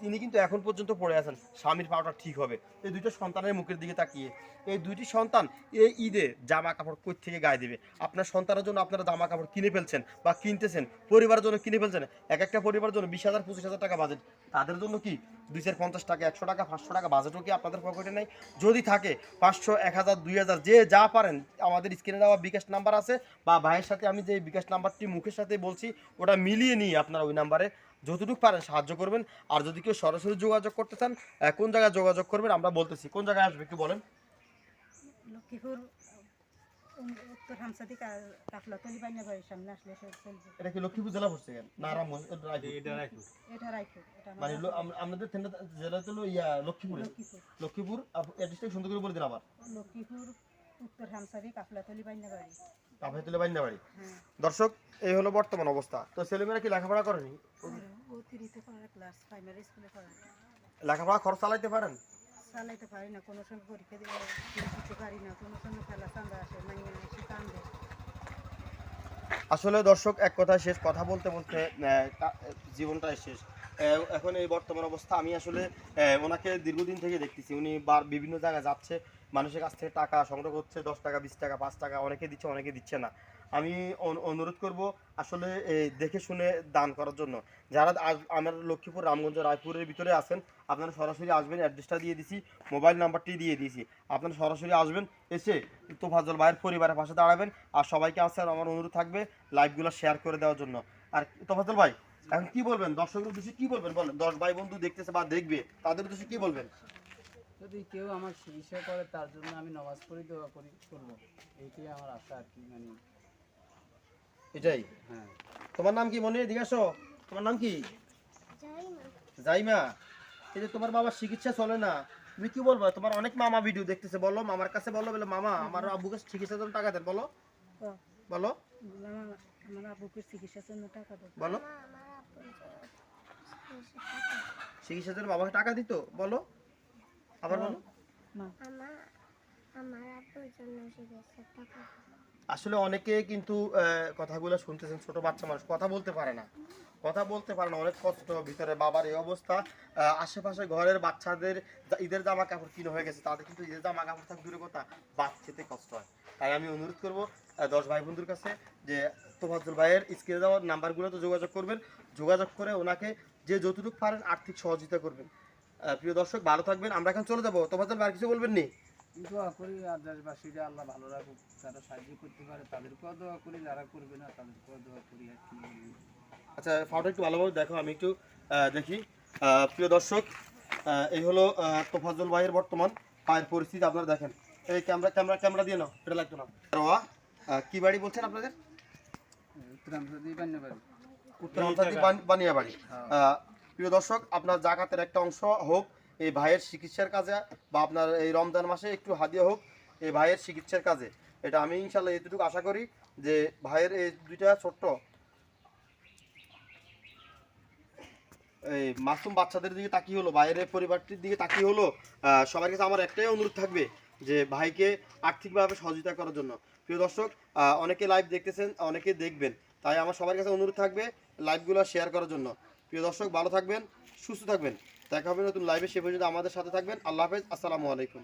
তিনি কিন্তু এখন পর্যন্ত পড়ে আছেন, স্বামীর পাওয়াটা ঠিক হবে। এই দুইটা সন্তানের মুখের দিকে তাকিয়ে, এই দুইটি সন্তান এই ঈদে জামা কাপড় কই থেকে গায়ে দেবে? আপনার সন্তানের জন্য আপনারা জামা কাপড় কিনে ফেলছেন বা কিনতেছেন, পরিবারের জন্য কিনে ফেলছেন, এক একটা পরিবারের জন্য বিশ হাজার, পঁচিশ হাজার টাকা বাজেট তাদের জন্য কি দুইশো পঞ্চাশ টাকা, একশো টাকা, পাঁচশো টাকা বাজেটও কি আপনাদের পকেটে নেই? যদি থাকে, পাঁচশো, এক হাজার, দুই হাজার, যে যা পারেন, আমাদের স্ক্রিনে দেওয়া বিকাশ নাম্বার আছে, বা ভাইয়ের সাথে আমি যে বিকাশ নাম্বারটি মুখের সাথে বলছি, ওটা মিলিয়ে নিয়ে আপনারা ওই নাম্বারে যতটুকু পারেন সাহায্য করবেন। আর যদি কেউ সরাসরি যোগাযোগ করতে চান কোন জায়গায় যোগাযোগ করবেন আমরা বলতেছি। কোন জায়গায় আসবে একটু বলেন। লক্ষ্মীপুর এটা কি জেলা পড়ছে না রামগঞ্জ এটা রায়পুর। এটা রাইপুর মানে আমার লো- আম- আপনাদের থেনা জেলা তো ইয়া লক্ষ্মীপুরে। লক্ষ্মীপুর। লক্ষ্মীপুর সুন্দর করে বলে দিন আবার। লক্ষ্মীপুর উত্তর হামসাদি কাফলাতলি বাইনা তুলে বাইন্দা বাড়ি। হ্যাঁ। দর্শক এই হলো বর্তমান অবস্থা। তো ছেলেমেয়েরা কি লেখাপড়া করেনি? পড়া লেখাপড়া খরচ চালাইতে পারেন? চালাইতে পারি না কোনো সময় পরীক্ষা দিতে পারি না কোনো সময় খেলা চান্দা আসে এসে কান্দে আসলে দর্শক এক কথায় শেষ কথা বলতে বলতে জীবনটাই শেষ। এখন এই বর্তমান অবস্থা, আমি আসলে ওনাকে দীর্ঘদিন থেকে দেখতেছি। উনি বার বিভিন্ন জায়গায় যাচ্ছে, মানুষের কাছ থেকে টাকা সংগ্রহ করছে, দশ টাকা, বিশ টাকা, পাঁচ টাকা, অনেকে দিচ্ছে অনেকে দিচ্ছে না। আমি অনু- অনুরোধ করব আসলে দেখে শুনে দান করার জন্য। যারা আমার লক্ষ্মীপুর, রামগঞ্জ, রায়পুরের ভিতরে আছেন, আপনারা সরাসরি আসবেন অ্যাড্রেসটা দিয়ে দিছি মোবাইল নাম্বারটি দিয়ে দিয়েছি আপনারা সরাসরি আসবেন, এসে তোফাজল ভাইয়ের পরিবারের পাশে দাঁড়াবেন, আর সবাইকে আসছে আমার অনুরোধ থাকবে লাইভগুলো শেয়ার করে দেওয়ার জন্য। আর তোফাজল ভাই এখন কি বলবেন? দর্শকের উদ্দেশ্যে কি বলবেন? বলেন দশ ভাই বন্ধু দেখতেছে বা দেখবে তাদের উদ্দেশ্যে কি বলবেন? যদি কেউ আমার চিকিৎসা করে তার জন্য আমি নামাজ পড়ি দোয়া করি করব। এইটাই আমার আশা আর কি মানে এটাই? হ্যাঁ। তোমার নাম কি মনে এদিকে আসো। তোমার নাম কি? জাইমা। এই যে তোমার বাবার চিকিৎসা চলে না তুমি কি বলব? তোমার অনেক মামা ভিডিও দেখতেছে বলো মামার কাছে বলো বলে মামা আমার আব্বুকে চিকিৎসার জন্য টাকা দেন বলো। বলো। আমার আমার চিকিৎসার জন্য টাকা দেবো। বলো। চিকিৎসার জন্য বাবাকে টাকা দিত? বলো। আবার বলো। আমার আমার আপুর জন্য চিকিৎসার টাকা আসলে অনেকে কিন্তু কথাগুলো শুনতেছেন, ছোট বাচ্চা মানুষ, কথা বলতে পারে না। কথা বলতে পারে না, অনেক কষ্ট, ভিতরে বাবার এই অবস্থা। আশেপাশে ঘরের বাচ্চাদের ঈদের জামা কাপড় কিনে হয়ে গেছে, তাদের কিন্তু ঈদের জামা কাপড় থাক দূরে কথা বাচ্চাতে কষ্ট হয়। তাই আমি অনুরোধ করব দশ ভাই বন্ধুর কাছে যে তোফাজুল ভাইয়ের স্ক্রিনে দেওয়ার নাম্বারগুলো তো যোগাযোগ করবেন। যোগাযোগ করে ওনাকে যে যতটুকু পারেন আর্থিক সহযোগিতা করবেন। প্রিয় দর্শক, ভালো থাকবেন। আমরা এখন চলে যাব। তোফাজুল ভাই কিছু বলবেন নি? দোয়া করি আর দেশবাসীরা আল্লাহ ভালো রাখুক যারা সাহায্য করতে পারে তাদেরকেও দোয়া করি যারা করবে না তাদেরকেও দোয়া করি আর কি আচ্ছা ফটো একটু ভালোভাবে দেখো আমি একটু দেখি। প্রিয় দর্শক এই হলো আহ, তোফাজ্জল ভাইয়ের বর্তমান পায়ের পরিস্থিতি আপনারা দেখেন। এই ক্যামেরা ক্যামেরা ক্যামেরা দিয়ে নাও এটা লাগতো না। রোয়া কি বাড়ি বলছেন আপনাদের? উত্তরাঞ্চল বান্যা বাড়ি। আহ, প্রিয় দর্শক আপনার জাকাতের একটা অংশ হোক এই ভাইয়ের চিকিৎসার কাজে বা আপনার এই রমজান মাসে একটু হাদিয়া হোক, এই ভাইয়ের চিকিৎসার কাজে। এটা আমি ইনশাল্লাহ এতটুকু আশা করি যে ভাইয়ের এই দুইটা ছোট্ট এই মাসুম বাচ্চাদের দিকে তাকিয়ে হলো বাইরের পরিবারটির দিকে তাকিয়ে হলো সবার কাছে আমার একটাই অনুরোধ থাকবে যে ভাইকে আর্থিকভাবে সহযোগিতা করার জন্য। প্রিয় দর্শক অনেকে লাইভ দেখতেছেন, অনেকে দেখবেন, তাই আমার সবার কাছে অনুরোধ থাকবে লাইভগুলো শেয়ার করার জন্য। প্রিয় দর্শক, ভালো থাকবেন, সুস্থ থাকবেন। দেখা হবে নতুন লাইভে সে পর্যন্ত আমাদের সাথে থাকবেন। আল্লাহ হাফেজ আসসালামু আলাইকুম।